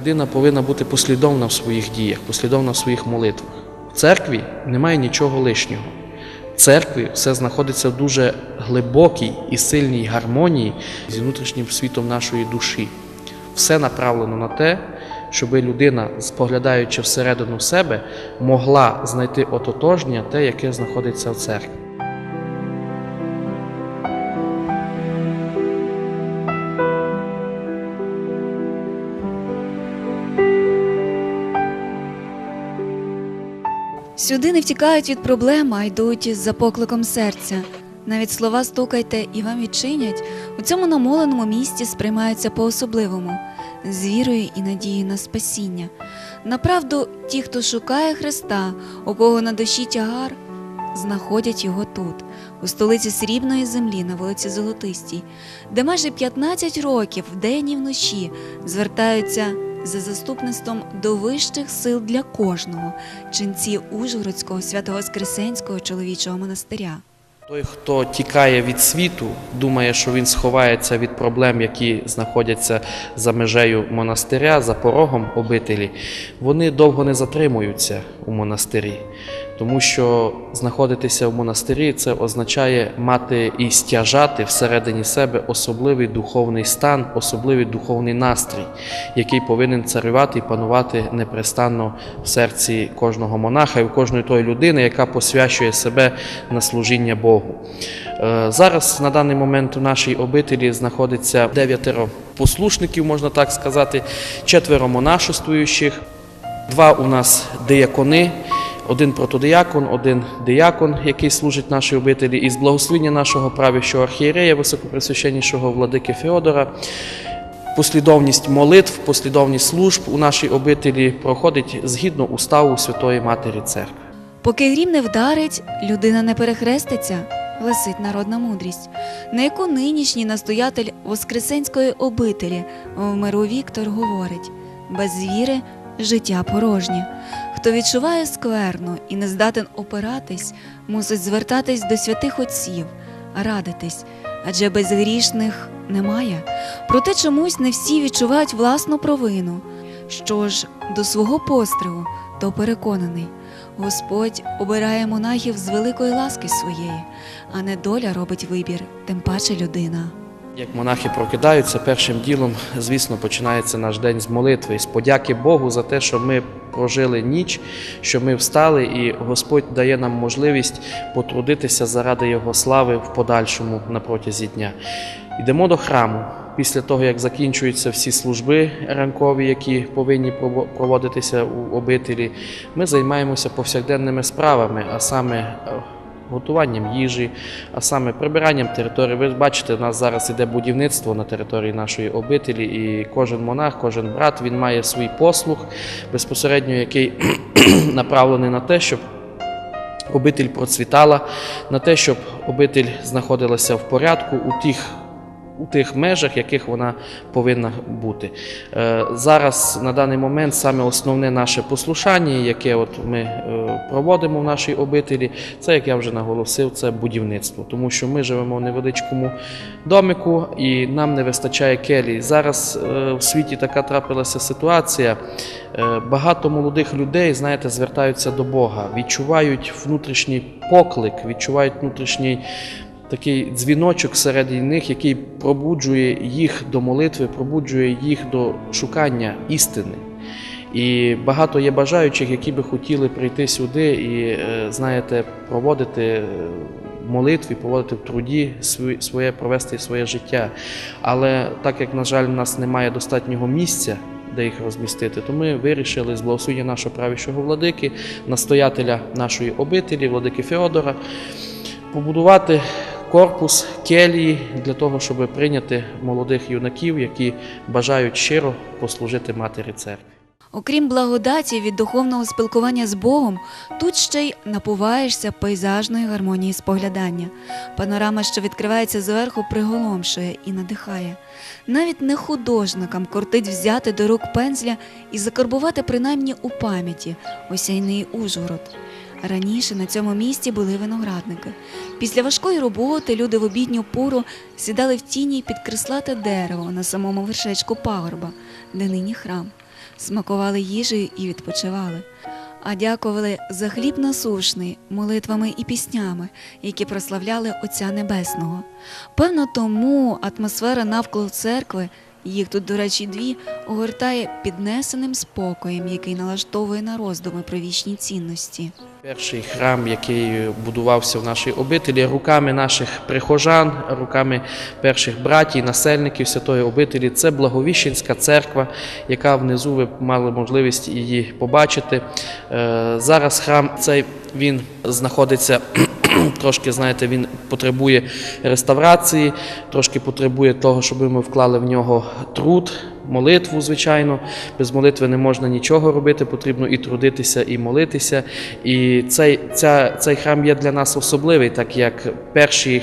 людина повинна бути послідовна в своїх діях, послідовна в своїх молитвах. В церкві немає нічого лишнього. В церкві все знаходиться в дуже глибокій і сильній гармонії зі внутрішнім світом нашої душі. Все направлено на те, щоб людина, споглядаючи всередину себе, могла знайти ототожнення те, яке знаходиться в церкві. Сюди не втікають від проблем, а йдуть за покликом серця. Навіть слова стукайте і вам відчинять у цьому намоленому місті сприймаються по-особливому, з вірою і надією на спасіння. Направду, ті, хто шукає Христа, у кого на душі тягар, знаходять його тут, у столиці срібної землі на вулиці Золотистій, де майже 15 років вдень і вночі звертаються за заступництвом до вищих сил для кожного ченці Ужгородського свято-воскресенського чоловічого монастиря. Той, хто тікає від світу, думає, що він сховається від проблем, які знаходяться за межею монастиря, за порогом обителі, вони довго не затримуються у монастирі. Тому що знаходитися в монастирі це означає мати і стяжати всередині себе особливий духовний стан, особливий духовний настрій, який повинен царювати і панувати непрестанно в серці кожного монаха і в кожної тої людини, яка посвячує себе на служіння Богу. Е, Зараз на даний момент у нашій обителі знаходиться дев'ятеро послушників, можна так сказати, четверо монашествуючих, два у нас диякони. Один протодиякон, один диякон, який служить нашій обителі, і з благословення нашого правящого архієрея, високопресвященнішого владики Феодора, послідовність молитв, послідовність служб у нашій обителі проходить згідно уставу Святої Матері Церкви. Поки грім не вдарить, людина не перехреститься, гласить народна мудрість, на яку нинішній настоятель Воскресенської обителі в миру Віктор говорить: без віри життя порожнє. Хто відчуває скверну і не здатен опиратись, мусить звертатись до святих отців, радитись, адже безгрішних немає. Проте чомусь не всі відчувають власну провину. Що ж до свого постригу, то переконаний. Господь обирає монахів з великої ласки своєї, а не доля робить вибір, тим паче людина. Як монахи прокидаються, першим ділом, звісно, починається наш день з молитви, з подяки Богу за те, що ми прожили ніч, що ми встали, і Господь дає нам можливість потрудитися заради Його слави в подальшому на протязі дня. Йдемо до храму. Після того, як закінчуються всі служби ранкові, які повинні проводитися у обителі, ми займаємося повсякденними справами, а саме е, готуванням їжі, а саме прибиранням території. Ви бачите, у нас зараз іде будівництво на території нашої обителі, і кожен монах, кожен брат він має свій послуг безпосередньо, який направлений на те, щоб обитель процвітала, на те, щоб обитель знаходилася в порядку у тих. У тих межах, яких вона повинна бути. Е, Зараз на даний момент саме основне наше послушання, яке от ми е, проводимо в нашій обителі, це, як я вже наголосив, це будівництво. Тому що ми живемо в невеличкому домику і нам не вистачає келій. Зараз е, в світі така трапилася ситуація. Багато молодих людей, знаєте, звертаються до Бога, відчувають внутрішній поклик, відчувають внутрішній такий дзвіночок всередині них, який пробуджує їх до молитви, пробуджує їх до шукання істини. І багато є бажаючих, які би хотіли прийти сюди і, е, знаєте, проводити е, молитві, проводити в труді своє, провести своє життя. Але так як, на жаль, в нас немає достатнього місця, де їх розмістити, то ми вирішили з благословення нашого правящого владики, настоятеля нашої обителі, владики Феодора, побудувати корпус келії для того, щоб прийняти молодих юнаків, які бажають щиро послужити матері церкви. Окрім благодаті від духовного спілкування з Богом, тут ще й напуваєшся пейзажної гармонії споглядання. Панорама, що відкривається зверху, приголомшує і надихає. Навіть не художникам кортить взяти до рук пензля і закарбувати принаймні у пам'яті осяйний Ужгород. Раніше на цьому місці були виноградники. Після важкої роботи люди в обідню пору сідали в тіні під крислате дерево на самому вершечку пагорба, де нині храм. смакували їжею і відпочивали. А дякували за хліб насушний молитвами і піснями, які прославляли Отця Небесного. Певно, тому атмосфера навколо церкви, їх тут, до речі, дві, огортає піднесеним спокоєм, який налаштовує на роздуми про вічні цінності. Перший храм, який будувався в нашій обителі, руками наших прихожан, руками перших братій, насельників святої обителі, це Благовіщенська церква, яка внизу ви мали можливість її побачити. Е, Зараз храм цей він знаходиться. Трошки, знаєте, він потребує реставрації, трошки потребує того, щоб ми вклали в нього труд, молитву, звичайно. Без молитви не можна нічого робити, потрібно і трудитися, і молитися. І цей, ця, цей храм є для нас особливий, так як перші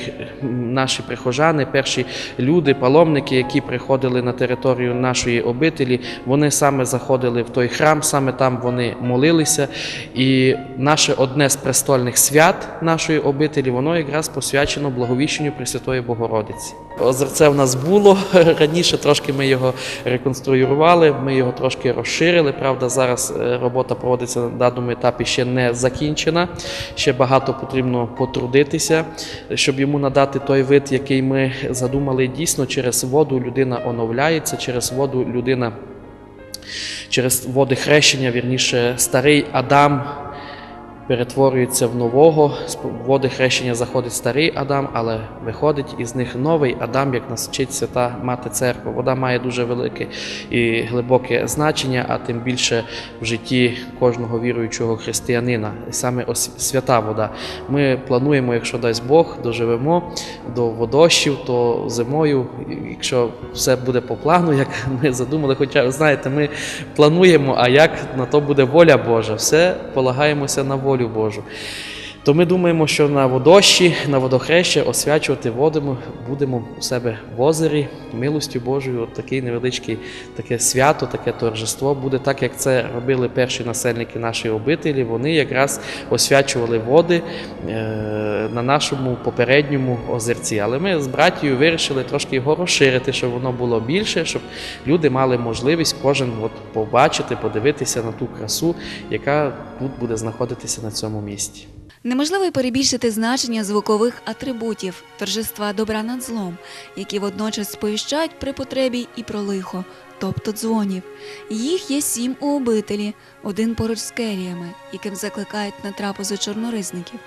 наші прихожани, перші люди, паломники, які приходили на територію нашої обителі, вони саме заходили в той храм, саме там вони молилися. І наше одне з престольних свят нашої обителі, воно якраз посвячено благовіщенню Пресвятої Богородиці. Озерце в нас було раніше, трошки ми його реконструювали, ми його трошки розширили. Правда, зараз е, робота проводиться на даному етапі ще не закінчена. Ще багато потрібно потрудитися, щоб йому надати той вид, який ми задумали. Дійсно, через воду людина оновляється, через воду людина, через води хрещення, вірніше, старий Адам перетворюється в нового. З води хрещення заходить старий Адам, але виходить із них новий Адам, як нас вчить свята мати церква. Вода має дуже велике і глибоке значення, а тим більше в житті кожного віруючого християнина. І Саме ось свята вода. Ми плануємо, якщо дасть Бог, доживемо до водощів, то зимою, якщо все буде по плану, як ми задумали. Хоча знаєте, ми плануємо, а як на то буде воля Божа, все полагаємося на волю Божу. То ми думаємо, що на водощі, на водохреще освячувати воду будемо у себе в озері, милостю Божою, от такий невеличкий таке свято, таке торжество буде так, як це робили перші насельники нашої обителі. Вони якраз освячували води е, на нашому попередньому озерці. Але ми з братією вирішили трошки його розширити, щоб воно було більше, щоб люди мали можливість кожен от побачити, подивитися на ту красу, яка тут буде знаходитися на цьому місці. Неможливо перебільшити значення звукових атрибутів торжества добра над злом, які водночас сповіщають при потребі і про лихо, тобто дзвонів. Їх є сім у обителі, один поруч з керіями, яким закликають на трапезу чорноризників.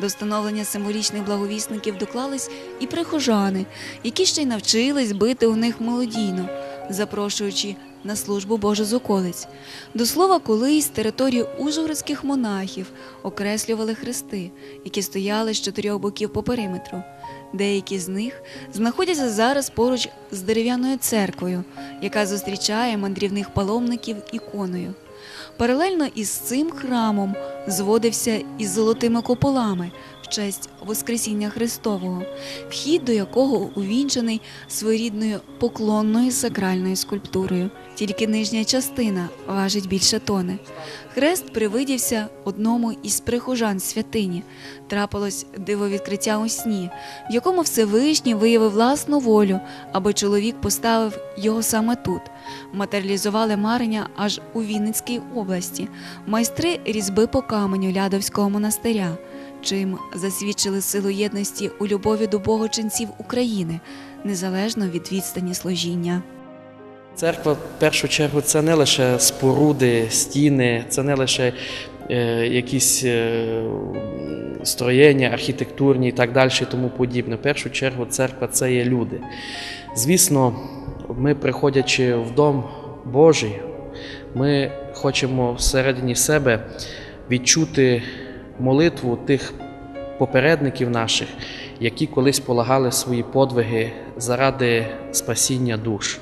До встановлення символічних благовісників доклались і прихожани, які ще й навчились бити у них молодійно, запрошуючи на службу Божу з околиць. До слова, колись територію ужгородських монахів окреслювали хрести, які стояли з чотирьох боків по периметру. Деякі з них знаходяться зараз поруч з дерев'яною церквою, яка зустрічає мандрівних паломників іконою. Паралельно із цим храмом зводився із золотими куполами честь Воскресіння Христового, вхід до якого увінчений своєрідною поклонною сакральною скульптурою. Тільки нижня частина важить більше тони. Хрест привидівся одному із прихожан святині. Трапилось дивовідкриття у сні, в якому Всевишній виявив власну волю, аби чоловік поставив його саме тут. Матеріалізували марення аж у Вінницькій області, майстри різьби по каменю Лядовського монастиря, чим засвідчили силу єдності у любові до богочинців України, незалежно від відстані служіння. Церква в першу чергу це не лише споруди, стіни, це не лише е, якісь е, строєння архітектурні і так далі, і тому подібне. В першу чергу церква це є люди. Звісно, ми, приходячи в дом Божий, ми хочемо всередині себе відчути молитву тих попередників наших, які колись полагали свої подвиги заради спасіння душ.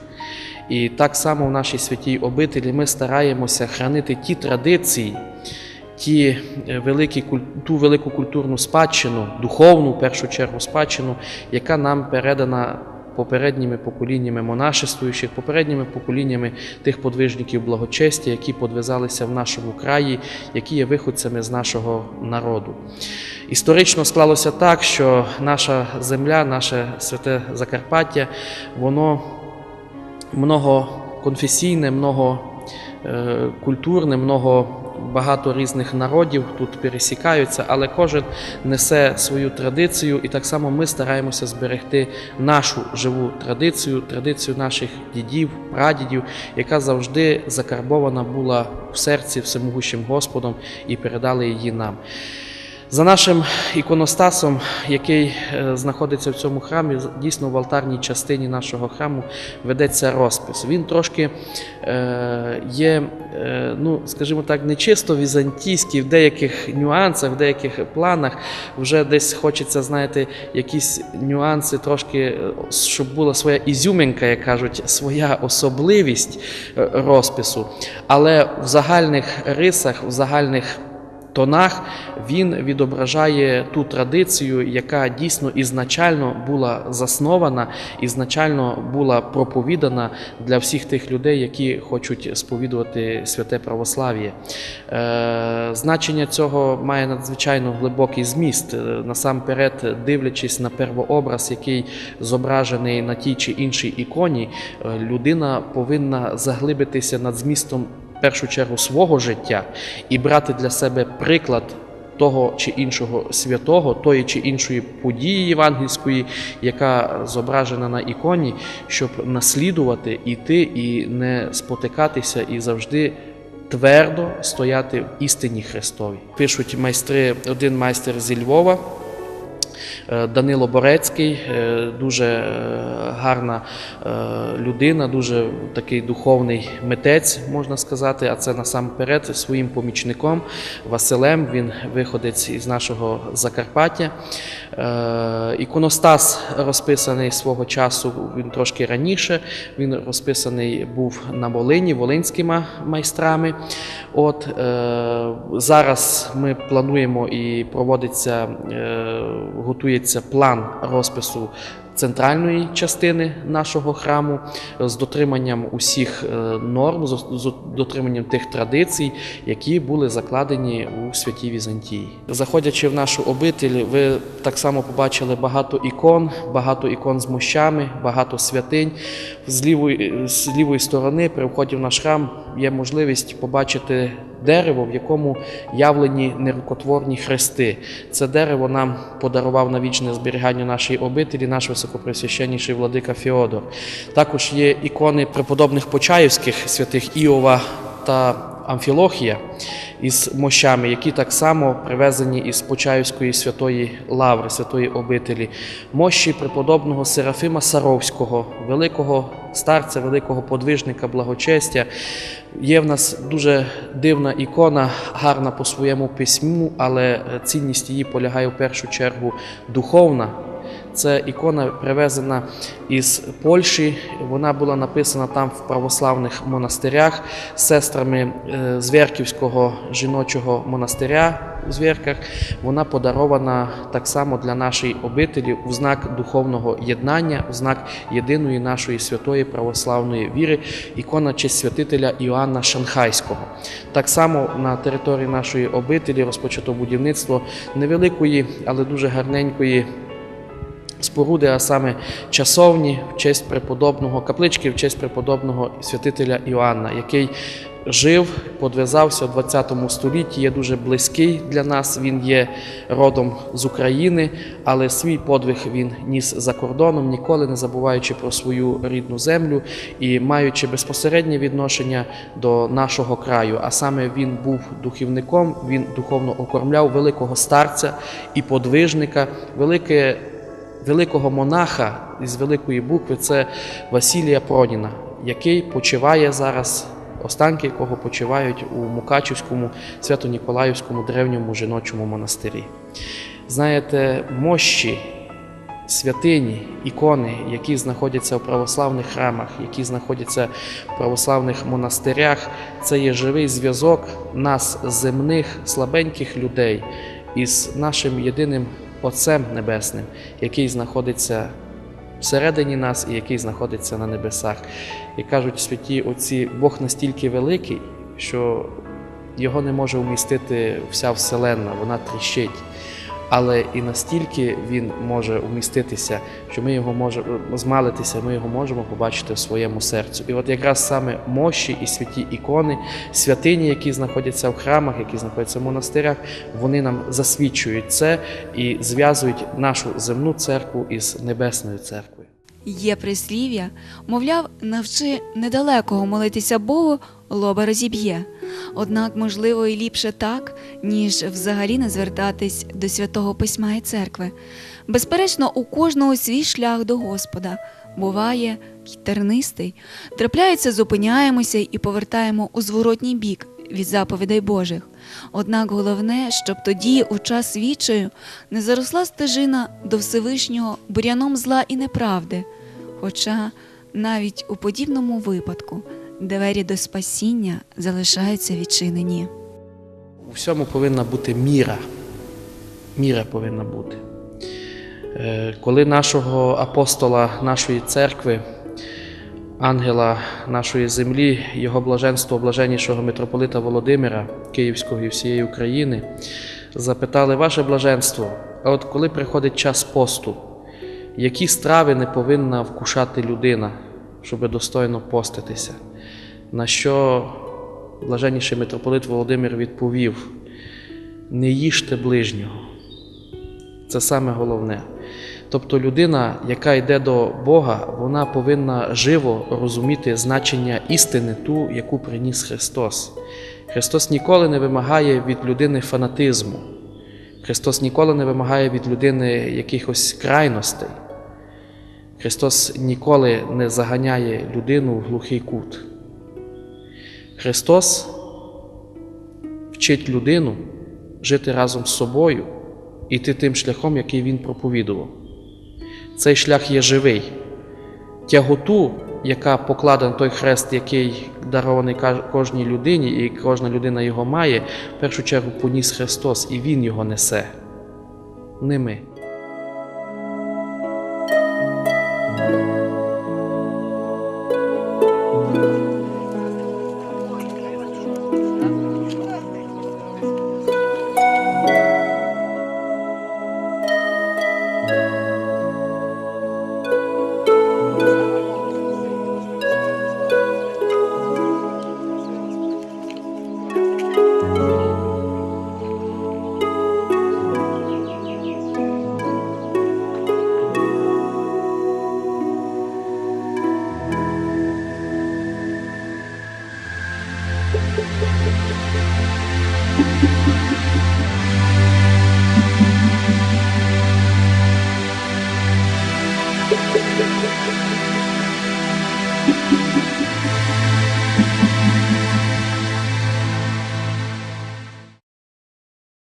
І так само в нашій святій обителі ми стараємося хранити ті традиції, ті е, великі, ту велику культурну спадщину, духовну в першу чергу спадщину, яка нам передана попередніми поколіннями монашествуючих, попередніми поколіннями тих подвижників благочестя, які подвизалися в нашому краї, які є виходцями з нашого народу. Історично склалося так, що наша земля, наше святе Закарпаття, воно многоконфесійне, много е, багато різних народів тут пересікаються, але кожен несе свою традицію, і так само ми стараємося зберегти нашу живу традицію, традицію наших дідів, прадідів, яка завжди закарбована була в серці всемогущим Господом і передали її нам. За нашим іконостасом, який е, знаходиться в цьому храмі, дійсно в алтарній частині нашого храму ведеться розпис. Він трошки е, є, е, ну скажімо так, не чисто візантійський в деяких нюансах, в деяких планах. Вже десь хочеться, знаєте, якісь нюанси, трошки, щоб була своя ізюминка, як кажуть, своя особливість розпису. Але в загальних рисах, в загальних тонах він відображає ту традицію, яка дійсно ізначально була заснована, ізначально була проповідана для всіх тих людей, які хочуть сповідувати святе православ'я. Е, значення цього має надзвичайно глибокий зміст. Е, Насамперед, дивлячись на первообраз, який зображений на тій чи іншій іконі, е, людина повинна заглибитися над змістом в першу чергу свого життя і брати для себе приклад того чи іншого святого, тої чи іншої події євангельської, яка зображена на іконі, щоб наслідувати, іти і не спотикатися і завжди. Твердо стояти в істині Христовій. Пишуть майстри, один майстер зі Львова, Данило Борецький, е, дуже е, гарна е, людина, дуже такий духовний митець, можна сказати. А це насамперед своїм помічником Василем. Він виходець із нашого Закарпаття. Е, Іконостас розписаний свого часу, він трошки раніше. Він розписаний був на Волині, волинськими майстрами. От е, зараз ми плануємо і проводиться, е, готується план розпису центральної частини нашого храму з дотриманням усіх е, норм, з дотриманням тих традицій, які були закладені у святій Візантії. Заходячи в нашу обитель, ви так само побачили багато ікон, багато ікон з мощами, багато святинь. З лівої, з лівої сторони, при вході в наш храм, є можливість побачити дерево, в якому явлені нерукотворні хрести. Це дерево нам подарував на вічне зберігання нашої обителі наш високопресвященніший владика Феодор. Також є ікони преподобних почаївських святих Іова та Амфілохія із мощами, які так само привезені із Почаївської святої лаври, святої обителі, мощі преподобного Серафима Саровського, великого старця, великого подвижника благочестя. Є в нас дуже дивна ікона, гарна по своєму письму, але цінність її полягає в першу чергу духовна. Це ікона привезена із Польщі. Вона була написана там в православних монастирях сестрами е, Звєрківського жіночого монастиря у Звєрках. Вона подарована так само для нашої обителі у знак духовного єднання, у знак єдиної нашої святої православної віри, ікона честь святителя Іоанна Шанхайського. Так само на території нашої обителі розпочато будівництво невеликої, але дуже гарненької споруди, а саме часовні в честь преподобного каплички, в честь преподобного святителя Іоанна, який жив, подвизався у 20 столітті, є дуже близький для нас. Він є родом з України, але свій подвиг він ніс за кордоном, ніколи не забуваючи про свою рідну землю і маючи безпосереднє відношення до нашого краю. А саме він був духівником, він духовно окормляв великого старця і подвижника, велике великого монаха із великої букви це Василія Проніна, який почиває зараз, останки якого почивають у Мукачівському Свято-Ніколаївському древньому жіночому монастирі. Знаєте, мощі, святині, ікони, які знаходяться в православних храмах, які знаходяться в православних монастирях, це є живий зв'язок нас, земних, слабеньких людей, із нашим єдиним Отцем Небесним, який знаходиться всередині нас і який знаходиться на небесах. І кажуть святі отці, Бог настільки великий, що його не може вмістити вся Вселенна, вона тріщить. Але і настільки він може вміститися, що ми його можемо змалитися, ми його можемо побачити в своєму серцю. І от якраз саме мощі і святі ікони, святині, які знаходяться в храмах, які знаходяться в монастирях, вони нам засвідчують це і зв'язують нашу земну церкву із небесною церквою. Є прислів'я, мовляв, навчи недалекого молитися Богу, лоба розіб'є. Однак, можливо, і ліпше так, ніж взагалі не звертатись до святого письма і церкви. Безперечно, у кожного свій шлях до Господа буває й тернистий. Трапляється, зупиняємося і повертаємо у зворотній бік від заповідей Божих. Однак головне, щоб тоді, у час вічою, не заросла стежина до Всевишнього буряном зла і неправди. Хоча навіть у подібному випадку двері до спасіння залишаються відчинені. У всьому повинна бути міра. Міра повинна бути. Е, Коли нашого апостола нашої церкви, ангела нашої землі, його блаженство, блаженнішого митрополита Володимира Київського і всієї України, запитали ваше блаженство, а от коли приходить час посту, які страви не повинна вкушати людина, щоб достойно поститися? На що блаженніший митрополит Володимир відповів: не їжте ближнього. Це саме головне. Тобто людина, яка йде до Бога, вона повинна живо розуміти значення істини, ту, яку приніс Христос. Христос ніколи не вимагає від людини фанатизму. Христос ніколи не вимагає від людини якихось крайностей. Христос ніколи не заганяє людину в глухий кут. Христос вчить людину жити разом з собою і йти тим шляхом, який Він проповідував. Цей шлях є живий. Тяготу, яка покладена той хрест, який дарований кожній людині, і кожна людина його має, в першу чергу поніс Христос, і Він його несе. Не ми.